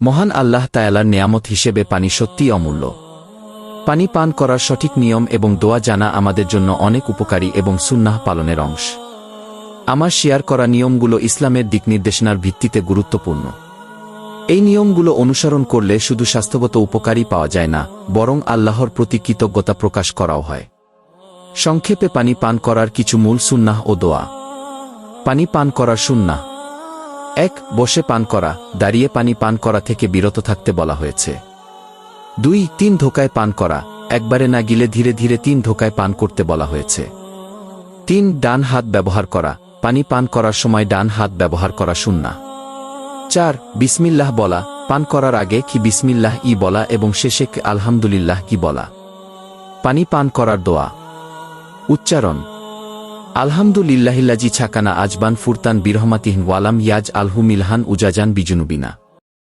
মহান আল্লাহ তায়ালার নেয়ামত হিসেবে পানি সত্যিই অমূল্য। পানি পান করার সঠিক নিয়ম এবং দোয়া জানা আমাদের জন্য অনেক উপকারী এবং সুন্নাহ পালনের অংশ। আমার শেয়ার করা নিয়মগুলো ইসলামের দিক নির্দেশনার ভিত্তিতে গুরুত্বপূর্ণ। এই নিয়মগুলো অনুসরণ করলে শুধু স্বাস্থ্যগত উপকারই পাওয়া যায় না, বরং আল্লাহর প্রতি কৃতজ্ঞতা প্রকাশ করাও হয়। সংক্ষেপে পানি পান করার কিছু মূল সুন্নাহ ও দোয়া। পানি পান করার সুন্নাহ এক, বসে পান করা, দাঁড়িয়ে পানি পান করা থেকে বিরত থাকতে বলা হয়েছে। দুই, তিন ধোকায় পান করা, একবারে না গিলে ধীরে ধীরে তিন ধোকায় পান করতে বলা হয়েছে। তিন, ডান হাত ব্যবহার করা, পানি পান করার সময় ডান হাত ব্যবহার করা শুননা চার, বিসমিল্লাহ বলা, পান করার আগে কি বিসমিল্লাহ ই বলা এবং শেষে আলহামদুলিল্লাহ কি বলা। পানি পান করার দোয়া। উচ্চারণ আলহামদুলিল্লাহিল্লাজি ছাকানা আজবান ফুরতান বিরহমাতিহন ওয়ালাম ইয়াজ আলহু মিলহান উজাজান বিজুনুবিনা।